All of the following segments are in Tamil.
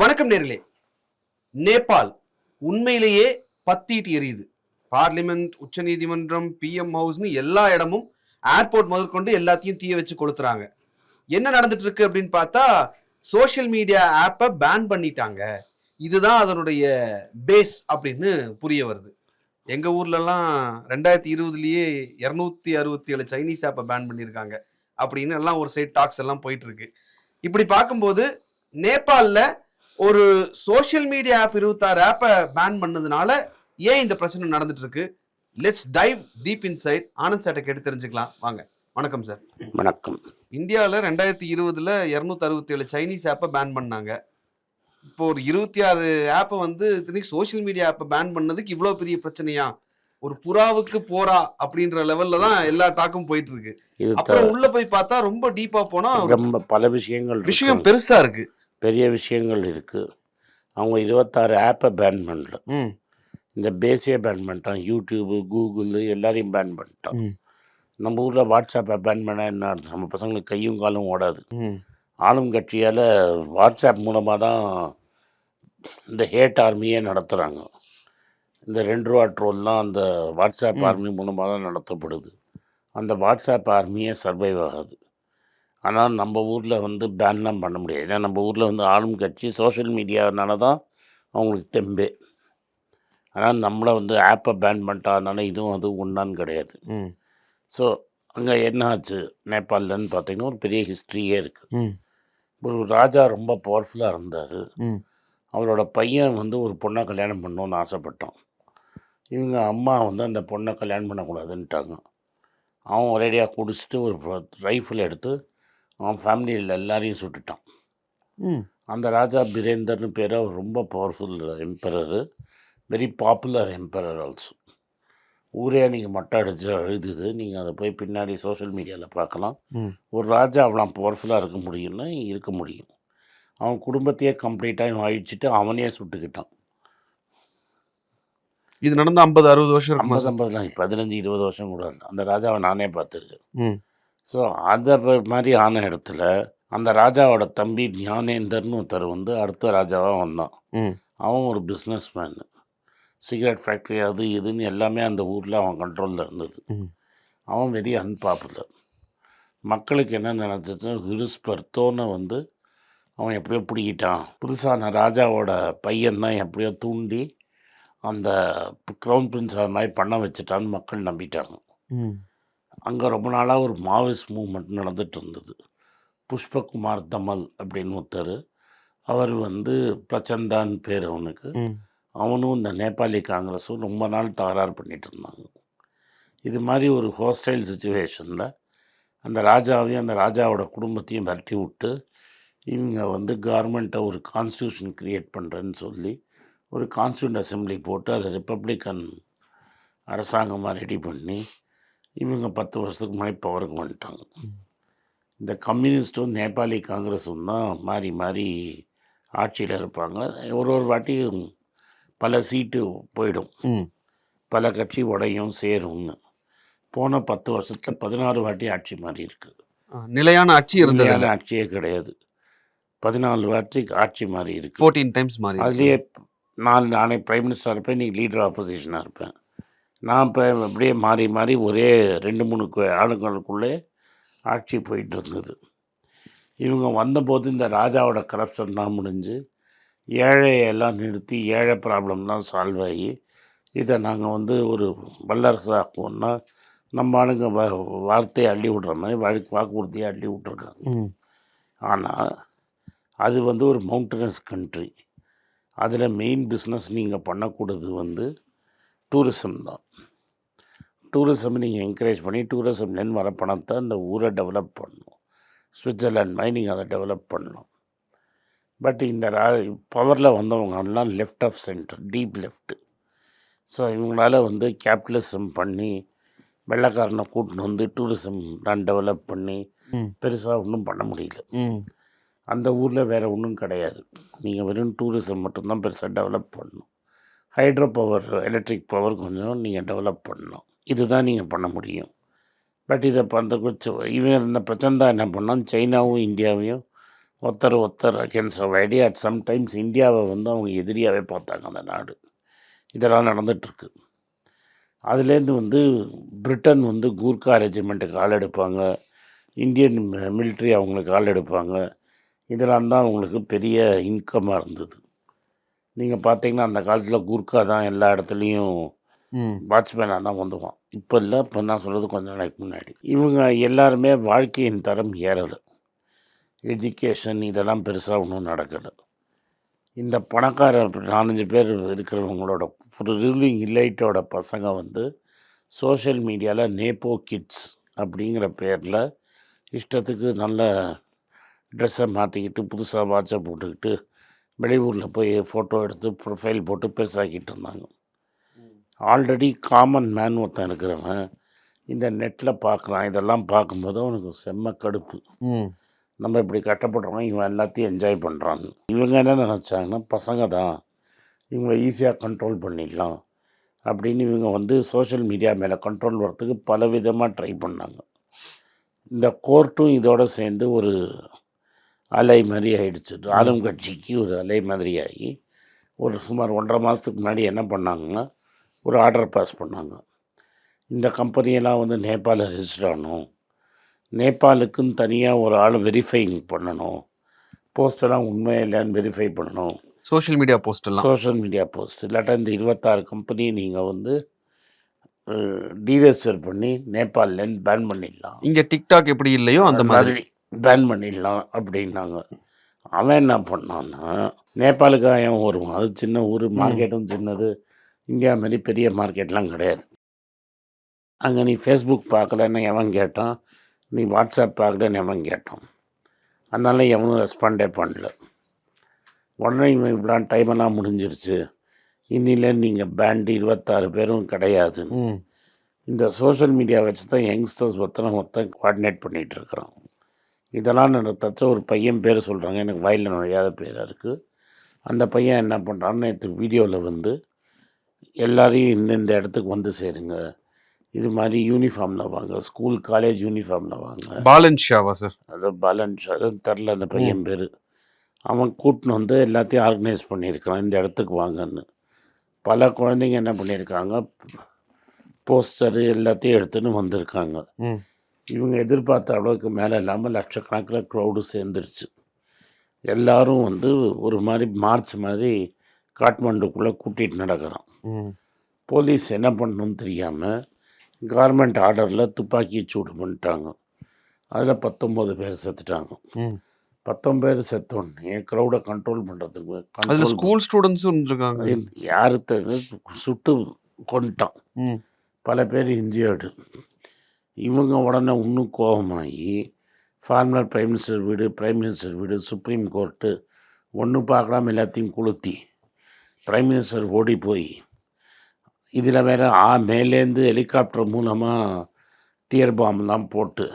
வணக்கம் நேர்களே. நேபாள் உண்மையிலேயே பத்திட்டு எரியுது. பார்லிமெண்ட் உச்சநீதிமன்றம் பிஎம் ஹவுஸ்னு எல்லா இடமும் ஏர்போர்ட் முதற்கொண்டு எல்லாத்தையும் தீய வச்சு கொளுத்துறாங்க. என்ன நடந்துட்டு இருக்கு அப்படின்னு பார்த்தா சோஷியல் மீடியா ஆப்பை பேன் பண்ணிட்டாங்க. இதுதான் அதனுடைய பேஸ் அப்படின்னு புரிய வருது. எங்க ஊர்லலாம் ரெண்டாயிரத்தி இருபதுலேயே இரநூத்தி அறுபத்தி ஏழு சைனீஸ் ஆப்பை பேன் பண்ணியிருக்காங்க அப்படின்னு எல்லாம் ஒரு சைட் டாக்ஸ் எல்லாம் போயிட்டு இருக்கு இப்படி பார்க்கும்போது நேபாளில் ஒரு சோஷியல் மீடியா ஆப் இருபத்தாறு ஆப்பை பேன் பண்ணதுனால ஏன் இந்த பிரச்சனை நடந்துட்டு இருக்கு let's dive deep inside Anand சார்ட்ட கேட்டு தெரிஞ்சுக்கலாம். வாங்க. வணக்கம் சார் வணக்கம். இந்தியாவில் ரெண்டாயிரத்தி இருபதுல இரநூத்தி அறுபத்தி ஏழு சைனீஸ் ஆப்பை பேன் பண்ணாங்க. இப்போ ஒரு இருபத்தி ஆறு ஆப்பை வந்து இத்தனைக்கு சோஷியல் மீடியா ஆப்பை பேன் பண்ணதுக்கு இவ்வளோ பெரிய பிரச்சனையா? ஒரு புறாவுக்கு போறா அப்படின்ற லெவல்ல தான் எல்லா டாக்கும் போயிட்டு இருக்கு அப்புறம் உள்ள போய் பார்த்தா ரொம்ப டீப்பா போனா ரொம்ப பல விஷயங்கள். விஷயம் பெருசா இருக்கு. பெரிய விஷயங்கள் இருக்கு. அவங்க இருபத்தாறு ஆப்பை பேன் பண்ணல இந்த பேஸே பேன் பண்ணிட்டான். யூடியூபு கூகுள் எல்லாரையும் பேன் பண்ணிட்டான். நம்ம ஊரில் வாட்ஸ்அப்பை பேன் பண்ண என்ன? நம்ம பசங்களுக்கு கையும் காலும் ஓடாது. ஆளும் கட்சியால் வாட்ஸ்அப் மூலமாக தான் இந்த ஹேட் ஆர்மியே நடத்துகிறாங்க இந்த ரெண்டு ரூபா ட்ரோல்லாம் அந்த வாட்ஸ்அப். ஆர்மி மூலமாக தான் நடத்தப்படுது. அந்த வாட்ஸ்அப் ஆர்மியே சர்வைவ் ஆகாது. ஆனால் நம்ம ஊரில் வந்து பேன்லாம் பண்ண முடியாது. ஏன்னா நம்ம ஊரில் வந்து ஆளும் கட்சி சோஷியல் மீடியானால தான் அவங்களுக்கு தெம்பே. ஆனால் நம்மளை வந்து ஆப்பை பேன் பண்ணிட்டாதனால இதுவும் அது ஒன்றான்னு கிடையாது. ஸோ அங்கே என்ன ஆச்சு? நேபாளிலன்னு பார்த்தீங்கன்னா ஒரு பெரிய ஹிஸ்ட்ரியே இருக்குது ஒரு ராஜா ரொம்ப பவர்ஃபுல்லாக இருந்தார். அவரோட பையன் வந்து ஒரு பொண்ணை கல்யாணம் பண்ணணும்னு ஆசைப்பட்டான். இவங்க அம்மா வந்து அந்த பொண்ணை கல்யாணம் பண்ணக்கூடாதுன்ட்டாங்க. அவன் ஒரேடியாக குடிச்சிட்டு ஒரு ரைஃபிள் எடுத்து அவன் ஃபேமிலியில் எல்லாரையும் சுட்டுட்டான். அந்த ராஜா பிரேந்தர்னு பேர் அவர் ரொம்ப powerful emperor very popular emperor also ஊரே நீங்கள் மட்டை அடித்து அழுதுது நீங்கள் அதை போய் பின்னாடி சோஷியல் மீடியாவில் பார்க்கலாம். ஒரு ராஜா அவ்வளோ பவர்ஃபுல்லாக இருக்க முடியும்னா இருக்க முடியும். அவன் குடும்பத்தையே கம்ப்ளீட்டாக அழிச்சிட்டு அவனே சுட்டுக்கிட்டான். இது நடந்து ஐம்பது அறுபது வருஷம் ஐம்பது சார் ஐம்பதுலாம் பதினஞ்சு இருபது வருஷம் கூட அந்த ராஜாவை நானே பார்த்துருக்கேன். ஸோ அந்த ப- மாதிரி ஆன இடத்துல அந்த ராஜாவோட தம்பி ஞானேந்தர்னு ஒருத்தர் வந்து அடுத்த ராஜாவாக வந்தான். அவன் ஒரு பிஸ்னஸ் மேனு சிகரெட் ஃபேக்ட்ரி அது இதுன்னு எல்லாமே அந்த ஊரில் அவன் கண்ட்ரோலில் இருந்தது. அவன் வெரி அன்பாப்புலர் மக்களுக்கு என்ன நினச்சிச்சு ஹிருஸ்பர்த்தோன்னு வந்து அவன் எப்படியோ பிடிக்கிட்டான். புதுசான ராஜாவோட பையன் தான் எப்படியோ தூண்டி அந்த க்ரௌன் பிரின்ஸ் அது மாதிரி பண்ண வச்சுட்டான்னு மக்கள் நம்பிட்டாங்க. அங்கே ரொம்ப நாளாக ஒரு மாவிஸ் மூவ்மெண்ட் நடந்துட்டு இருந்தது புஷ்பகுமார் தமல் அப்படின்னு ஒருத்தர். அவர் வந்து பிரச்சந்தான்னு பேர் அவனுக்கு. அவனும் இந்த நேபாளி காங்கிரஸும் ரொம்ப நாள் தகராறு பண்ணிட்டு இருந்தாங்க இது மாதிரி ஒரு ஹோஸ்டைல் சுச்சுவேஷனில் அந்த ராஜாவையும் அந்த ராஜாவோட குடும்பத்தையும் விரட்டி விட்டு இவங்க வந்து கவர்மெண்ட்டை ஒரு கான்ஸ்டியூஷன் க்ரியேட் பண்ணுறேன்னு சொல்லி ஒரு கான்ஸ்டியூண்ட் அசெம்பிளி போட்டு அதை ரிப்பப்ளிக்கன் அரசாங்கமாக ரெடி பண்ணி இவங்க பத்து வருஷத்துக்கு முன்னாடி பவருக்கு வந்துட்டாங்க. இந்த கம்யூனிஸ்ட்டும் நேபாளி காங்கிரஸும் தான் மாறி மாறி ஆட்சியில் இருப்பாங்க. ஒரு ஒரு வாட்டியும் பல சீட்டு போயிடும். பல கட்சி உடையும் சேரும்னு. போன பத்து வருஷத்தில் பதினாறு வாட்டி ஆட்சி மாறி இருக்கு. நிலையான ஆட்சி இருந்தது ஆட்சியே கிடையாது. பதினாலு வாட்டி ஆட்சி மாறி இருக்கு. ஃபோர்டீன் டைம்ஸ் மாறி அதுலேயே நான் நானே பிரைம் மினிஸ்டர் இருப்பேன் நீ லீடர் ஆப்போசிஷனாக இருப்பேன். நான் இப்போ அப்படியே மாறி மாறி ஒரே ரெண்டு மூணு ஆளுங்களுக்குள்ளே ஆட்சி போயிட்டு இருந்தது இவங்க வந்தபோது இந்த ராஜாவோட கரப்ஷன்லாம் முடிஞ்சு ஏழையெல்லாம் நிறுத்தி ஏழை ப்ராப்ளம்லாம் சால்வ் ஆகி இதை நாங்கள் வந்து ஒரு வல்லரசாக்குவோம்னா நம்ம ஆளுங்க வ வார்த்தையை அள்ளி விட்ற மாதிரி வழக்கு வாக்குறுதியை அள்ளி விட்ருக்காங்க ஆனால் அது வந்து ஒரு மவுண்டனஸ் கண்ட்ரி அதில் மெயின் பிஸ்னஸ் நீங்கள் பண்ணக்கூடாது வந்து டூரிசம் தான். டூரிசம் நீங்கள் என்கரேஜ் பண்ணி டூரிசம்லேருந்து வர பணத்தை அந்த ஊரை டெவலப் பண்ணணும். சுவிட்சர்லாண்ட் மாதிரி நீங்கள் அதை டெவலப் பண்ணலாம் பட் இந்த ரா பவரில் வந்தவங்க எல்லாம் left of centre deep left so இவங்களால வந்து கேபிட்டலிசம் பண்ணி வெள்ளைக்காரனை கூட்டின்னு வந்து டூரிசம் நான் டெவலப் பண்ணி பெருசாக ஒன்றும் பண்ண முடியல. அந்த ஊரில் வேறு ஒன்றும் கிடையாது. நீங்கள் வெறும் டூரிசம் மட்டும்தான் பெருசாக டெவலப் பண்ணணும். ஹைட்ரோ பவர் எலக்ட்ரிக் பவர் கொஞ்சம் நீங்கள் டெவலப் பண்ணணும். இதுதான் நீங்கள் பண்ண முடியும். பட் இதை பண்ணுற இவன் இந்த பிரச்சனை என்ன பண்ணால் சைனாவும் இந்தியாவையும் ஒருத்தர் ஒருத்தர் அகேன்ஸ்ட் ஐடியா அட் சம்டைம்ஸ் இந்தியாவை வந்து அவங்க எதிரியாகவே பார்த்தாங்க அந்த நாடு. இதெல்லாம் நடந்துகிட்ருக்கு அதுலேருந்து வந்து பிரிட்டன் வந்து கூர்க்கா ரெஜிமெண்ட்டுக்கு ஆள் எடுப்பாங்க. இந்தியன் மிலிட்ரி அவங்களுக்கு ஆள் எடுப்பாங்க. இதெல்லாம் தான் அவங்களுக்கு பெரிய இன்கமாக இருந்தது. நீங்கள் பார்த்தீங்கன்னா அந்த காலத்தில் கூர்க்கா தான் எல்லா இடத்துலையும் வாட்ச்மேனாக தான் வந்துவான் இப்போ இல்லை இப்போ நான் சொல்கிறது கொஞ்ச நாளைக்கு முன்னாடி. இவங்க எல்லாருமே வாழ்க்கையின் தரம் ஏறலை எஜுகேஷன் இதெல்லாம் பெருசாக ஒன்றும் நடக்கலை. இந்த பணக்கார நாலஞ்சு பேர் இருக்கிறவங்களோட ஒரு ரூலிங் இல்லைட்டோட பசங்க வந்து சோஷியல் மீடியாவில் நேப்போ கிட்ஸ் அப்படிங்கிற பேரில் இஷ்டத்துக்கு நல்ல ட்ரெஸ்ஸை மாற்றிக்கிட்டு புதுசாக வாட்சை போட்டுக்கிட்டு வெளியூரில் போய் ஃபோட்டோ எடுத்து ப்ரொஃபைல் போட்டு பெருசாக்கிட்டு இருந்தாங்க. ஆல்ரெடி காமன் மேன் ஒருத்தன் இருக்கிறவன் இந்த நெட்டில் பார்க்குறான் இதெல்லாம் பார்க்கும்போது அவனுக்கு செம்ம கடுப்பு. நம்ம இப்படி கட்டப்படுறோம் இவன் எல்லாத்தையும் என்ஜாய் பண்ணுறாங்க இவங்க என்ன நினச்சாங்கன்னா பசங்க தான் இவங்களை ஈஸியாக கண்ட்ரோல் பண்ணிடலாம் அப்படின்னு இவங்க வந்து சோஷியல் மீடியா மேலே கண்ட்ரோல் வரத்துக்கு பல விதமாக ட்ரை பண்ணாங்க. இந்த கோர்ட்டும் இதோட சேர்ந்து ஒரு அலை மாதிரி ஆயிடுச்சு. ஆளும் கட்சிக்கு ஒரு அலை மாதிரி ஆகி ஒரு சுமார் ஒன்றரை மாதத்துக்கு முன்னாடி என்ன பண்ணாங்கன்னா ஒரு ஆர்டர் பாஸ் பண்ணாங்க. இந்த கம்பெனியெல்லாம் வந்து நேபாளில் ரெஜிஸ்டர் ஆகணும். நேபாளுக்குன்னு தனியாக ஒரு ஆள் வெரிஃபைங் பண்ணணும். போஸ்டெல்லாம் உண்மையா இல்லையான்னு வெரிஃபை பண்ணணும். சோஷியல் மீடியா போஸ்ட் எல்லாம். சோஷியல் மீடியா போஸ்ட் இல்லாட்டா இந்த இருபத்தாறு கம்பெனியை நீங்கள் வந்து டீரெஜிஸ்டர் பண்ணி நேபாள்லேருந்து பேன் பண்ணிடலாம். இங்க டிக்டாக் எப்படி இல்லையோ அந்த மாதிரி. பேன் பண்ணிடலாம் அப்படின்னாங்க. அவன் என்ன பண்ணான்னா நேபாளுக்கு அவன் வருவான் அது சின்ன ஊர் மார்க்கெட்டும் சின்னது. இந்தியா மாதிரி பெரிய மார்க்கெட்லாம் கிடையாது. அங்கே நீ ஃபேஸ்புக் பார்க்கலன்னு எவன் கேட்டான்? நீ வாட்ஸ்அப் பார்க்கலன்னு எவன் கேட்டான்? அதனால எவனும் ரெஸ்பாண்டே பண்ணல. உடனே இவன் இவ்வளோ டைமெல்லாம் முடிஞ்சிருச்சு. இன்னில நீங்கள் பேண்டு இருபத்தாறு பேரும் கிடையாது. இந்த சோஷியல் மீடியா வச்சு தான் யங்ஸ்டர்ஸ் ஒருத்தனை ஒருத்தன் கோஆர்டினேட் பண்ணிகிட்டு இருக்கிறான். இதெல்லாம் நடத்தச்ச ஒரு பையன் பேர் சொல்கிறாங்க எனக்கு வயலில் நுழையாத பேராக இருக்குது அந்த பையன் என்ன பண்ணுறான்னு நேற்று வீடியோவில் வந்து எல்லாரையும் இந்தந்த இடத்துக்கு வந்து சேருங்க. இது மாதிரி யூனிஃபார்மில் வாங்க ஸ்கூல் காலேஜ் யூனிஃபார்மில் வாங்க. பாலன் ஷாவா சார் அது பேலன்ஸ் அது தெரில அந்த பையன் பேர். அவன் கூட்டின்னு வந்து எல்லாத்தையும் ஆர்கனைஸ் பண்ணியிருக்கிறான் இந்த இடத்துக்கு வாங்கன்னு. பல குழந்தைங்க என்ன பண்ணியிருக்காங்க போஸ்டரு எல்லாத்தையும் எடுத்துன்னு வந்திருக்காங்க. இவங்க எதிர்பார்த்த அளவுக்கு மேலே இல்லாமல் லட்சக்கணக்கில் க்ரௌடு சேர்ந்துருச்சு. எல்லாரும் வந்து ஒரு மாதிரி மார்ச் மாதிரி காட்மாண்டுக்குள்ளே கூட்டிகிட்டு நடக்கிறான். போலீஸ் என்ன பண்ணணும்னு தெரியாமல் கார்மெண்ட் ஆர்டரில் துப்பாக்கி சூடு பண்ணிட்டாங்க. அதில் பத்தொம்போது பேர் செத்துட்டாங்க. பத்தொம்பது செத்த உடனே க்ரௌடை கண்ட்ரோல் பண்ணுறதுக்கு அதுல ஸ்கூல் ஸ்டூடெண்ட்ஸும் இருக்காங்க யாரு சுட்டு கொண்டுட்டான் ம். பல பேர் இன்ஜியர்டு இவங்க உடனே இன்னும் கோபமாகி ஃபார்மர் பிரைம் மினிஸ்டர் வீடு பிரைம் மினிஸ்டர் வீடு சுப்ரீம் கோர்ட்டு ஒன்று பார்க்காம எல்லாத்தையும் கொளுத்தி பிரைம் மினிஸ்டர் ஓடி போய் இதில் வேற ஆ மேலேருந்து ஹெலிகாப்டர் மூலமாக டியர் பாம்லாம் போட்டு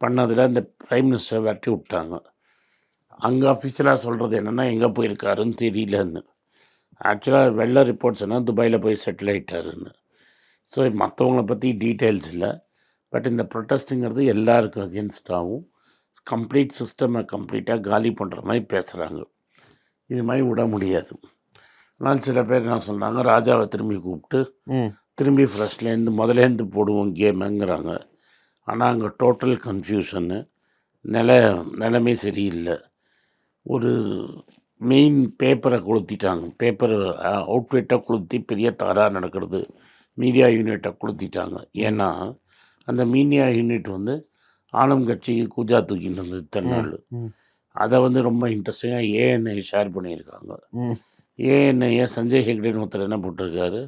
பண்ணதில் இந்த பிரைம் மினிஸ்டர் விரட்டி விட்டாங்க. அங்கே அஃபிஷியலாக சொல்கிறது என்னென்னா எங்கே போயிருக்காருன்னு தெரியலன்னு. ஆக்சுவலாக வெள்ள ரிப்போர்ட்ஸ் என்ன துபாயில் போய் செட்டில் ஆகிட்டாருன்னு ஸோ மற்றவங்கள பற்றி டீட்டெயில்ஸ் இல்லை. பட் இந்த ப்ரொட்டஸ்ட்டுங்கிறது எல்லாருக்கும் அகேன்ஸ்டாகவும் கம்ப்ளீட் சிஸ்டமை கம்ப்ளீட்டாக காலி பண்ணுற மாதிரி பேசுகிறாங்க இது மாதிரி விட முடியாது. ஆனால் சில பேர் என்ன சொல்கிறாங்க ராஜாவை திரும்பி கூப்பிட்டு திரும்பி ஃப்ரெஷ்லேருந்து முதலேருந்து போடுவோம் கேமுங்கிறாங்க. ஆனால் அங்கே டோட்டல் கன்ஃபியூஷனு நில நிலைமை சரியில்லை. ஒரு மெயின் பேப்பரை கொளுத்திட்டாங்க. பேப்பர் அவுட்ஃபிட்டை கொளுத்தி பெரிய தகராறு நடக்கிறது மீடியா யூனிட்டை கொளுத்திட்டாங்க. ஏன்னா அந்த மீடியா யூனிட் வந்து ஆளும் கட்சிக்கு கூஜா தூக்கிட்டு இருந்தது ம் அதை வந்து ரொம்ப இன்ட்ரெஸ்டிங்காக ஏஎன்ஐ ஷேர் பண்ணியிருக்காங்க. ம் ஏஎன்ஐஏ சஞ்சய் ஹெக்டேன்னு ஒருத்தர் என்ன போட்டிருக்காரு?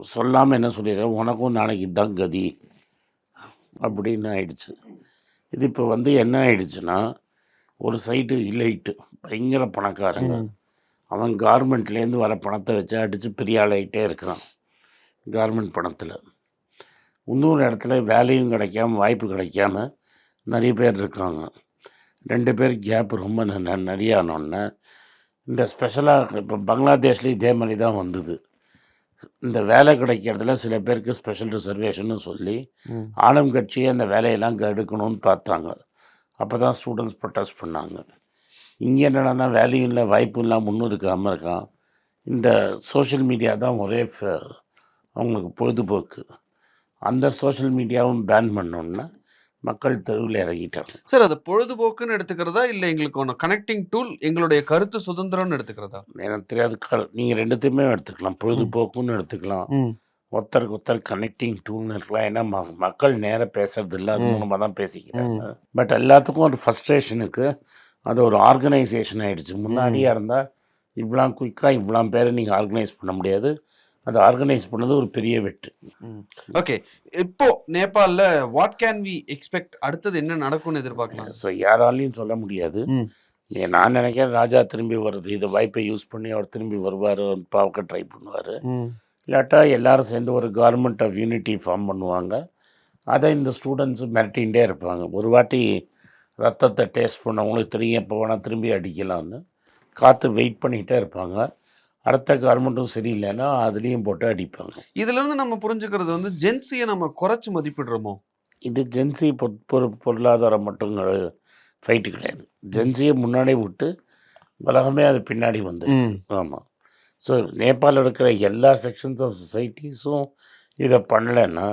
சொல்லாமல் என்ன சொல்லிடுறேன் உனக்கும் நாளைக்கு இதான் கதி. அப்படின்னு ஆயிடுச்சு. இது இப்போ வந்து என்ன ஆயிடுச்சுன்னா ஒரு சைடு இலைட்டு பயங்கர பணக்காரங்க. அவன் கார்மெண்ட்லேருந்து வர பணத்தை வச்சு அடித்து பெரிய ஆளாயிட்டே இருக்கிறான். கார்மெண்ட் பணத்தில். இன்னொரு இடத்துல வேலையும் கிடைக்காம வாய்ப்பு கிடைக்காம நிறைய பேர் இருக்காங்க. ரெண்டு பேர் கேப் ரொம்ப நிறைய ஆனோடனே இந்த ஸ்பெஷலாக இப்போ பங்களாதேஷ்லேயும் இதே மாதிரி தான் வந்தது. இந்த வேலை கிடைக்கிறதுல சில பேருக்கு ஸ்பெஷல் ரிசர்வேஷன்னு சொல்லி ஆளும் கட்சியே அந்த வேலையெல்லாம் எடுக்கணும்னு பார்த்தாங்க. அப்போ தான் ஸ்டூடெண்ட்ஸ் ப்ரொட்டஸ்ட் பண்ணாங்க. இங்கே என்னடான்னா வேலையும் இல்லை வாய்ப்பும் இல்லை முன்னும் இருக்காமல் இருக்கான். இந்த சோஷியல் மீடியா தான் ஒரே அவங்களுக்கு பொழுதுபோக்கு. அந்த சோஷியல் மீடியாவும் பேன் பண்ணோன்னா மக்கள் தெருவில் இறங்கிட்டாங்க. சார் அது பொழுதுபோக்குன்னு எடுத்துக்கிறதா? இல்ல எங்களுக்கு ஒன்று கனெக்டிங் டூல் எங்களுடைய கருத்து சுதந்திரம்னு எடுத்துக்கிறதா? எனக்கு தெரியாது. நீங்கள் ரெண்டுத்தையுமே எடுத்துக்கலாம். பொழுதுபோக்குன்னு எடுத்துக்கலாம். ஒருத்தருக்கு ஒருத்தர் கனெக்டிங் டூல்னு இருக்கலாம். ஏன்னா மக்கள் நேராக பேசுறது இல்லை அது. மூலமாக தான் பேசிக்கிறாங்க. பட் எல்லாத்துக்கும் ஒரு ஃபஸ்ட்ரேஷனுக்கு அது ஒரு ஆர்கனைசேஷன் ஆயிடுச்சு. முன்னாடியாக இருந்தால் இவ்வளோ குயிக்காக இவ்வளோ பேரை நீங்கள் ஆர்கனைஸ் பண்ண முடியாது. அதை ஆர்கனைஸ் பண்ணது ஒரு பெரிய வெற்றி ஓகே. இப்போ நேபாளில் வாட் கேன் வி எக்ஸ்பெக்ட் அடுத்தது என்ன நடக்கும்னு எதிர்பார்க்கலாம்? ஸோ யாராலையும் சொல்ல முடியாது. நான் நினைக்கிறேன் ராஜா திரும்பி வருது இந்த வாய்ப்பை யூஸ் பண்ணி அவர் திரும்பி வருவார் பார்க்க ட்ரை பண்ணுவார். இல்லாட்டா எல்லாரும் சேர்ந்து ஒரு கவர்மெண்ட் ஆஃப் யூனிட்டி ஃபார்ம் பண்ணுவாங்க. அதை இந்த ஸ்டூடெண்ட்ஸ் மிரட்டிகிட்டே இருப்பாங்க. ஒரு வாட்டி ரத்தத்தை டேஸ்ட் பண்ணவங்களுக்கு தெரியும் எப்போ வேணால் திரும்பி அடிக்கலாம்னு. காற்று வெயிட் பண்ணிகிட்டே இருப்பாங்க. அடுத்த கவர்மெண்ட்டும் சரியில்லைன்னா அதுலேயும் போட்டு அடிப்பாங்க. இதுல இருந்து நம்ம புரிஞ்சுக்கிறது வந்து ஜென்சியை நம்ம குறைச்சு மதிப்பிடுறோமோ? இது ஜென்சி பொரு பொருளாதாரம் மட்டும் ஃபைட்டு கிடையாது. ஜென்சியை முன்னாடியே விட்டு உலகமே அது பின்னாடி வந்து ஆமாம் ஸோ நேபாளில் இருக்கிற எல்லா செக்ஷன்ஸ் ஆஃப் சொசைட்டிஸும் இதை பண்ணலைன்னா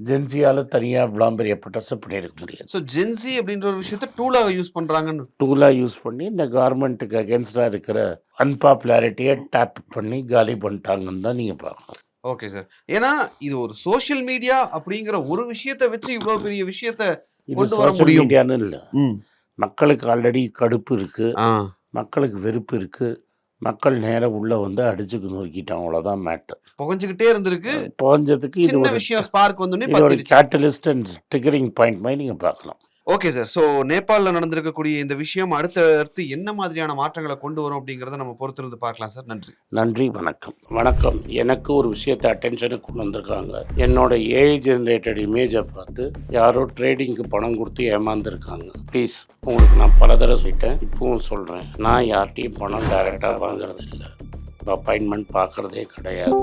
ஜென்சியால் தனியாக இவ்வளோ பெரிய ப்ரொட்டஸ்ட் பண்ணியிருக்க முடியாது. ஸோ ஜென்சி அப்படின்ற ஒரு விஷயத்த டூலாக யூஸ் பண்றாங்கன்னு. டூலாக யூஸ் பண்ணி இந்த கவர்மெண்ட்டுக்கு அகேன்ஸ்டாக இருக்கிற அன்பாப்புலாரிட்டியை டேப் பண்ணி காலி பண்ணிட்டாங்கன்னு தான் நீங்கள் பார்க்கணும். ஓகே சார் ஏன்னா இது ஒரு சோஷியல் மீடியா அப்படிங்கிற ஒரு விஷயத்த வச்சு இவ்வளவு பெரிய விஷயத்த கொண்டு வர முடியும். இல்லை. மக்களுக்கு ஆல்ரெடி கடுப்பு இருக்குது மக்களுக்கு வெறுப்பு இருக்குது மக்கள் நேராக உள்ளே வந்து அடிச்சுக்கு நொறுக்கிட்டாங்க அவ்வளோதான் மேட்டர் புகஞ்சுக்கிட்டே இருந்திருக்கு. போஞ்சதுக்கு இது விஷயம் ஸ்பார்க் வந்தோடனே இது ஒரு கேட்டலிஸ்ட் அண்ட் ட்ரிகரிங் பாயிண்ட் மாதிரி நீங்கள் பார்க்கலாம். ஓகே சார் ஸோ நேபாளில் நடந்திருக்கக்கூடிய இந்த விஷயம் அடுத்த அடுத்து என்ன மாதிரியான மாற்றங்களை கொண்டு வரும் அப்படிங்கிறத நம்ம பொறுத்திருந்து பார்க்கலாம் சார் நன்றி. நன்றி வணக்கம். வணக்கம். எனக்கு ஒரு விஷயத்தை அட்டென்ஷனுக்கு கொண்டு வந்திருக்காங்க. என்னோட ஏஐ ஜென்ரேட்டட் இமேஜை பார்த்து யாரோ ட்ரேடிங்க்கு பணம் கொடுத்து ஏமாந்துருக்காங்க. ப்ளீஸ் உங்களுக்கு நான் பல தடவை சொல்லிட்டேன். இப்பவும் சொல்கிறேன் நான் யார்கிட்டையும் பணம் டைரெக்டாக வாங்குறது இல்லை அப்பாயின்மெண்ட் பார்க்குறதே கிடையாது.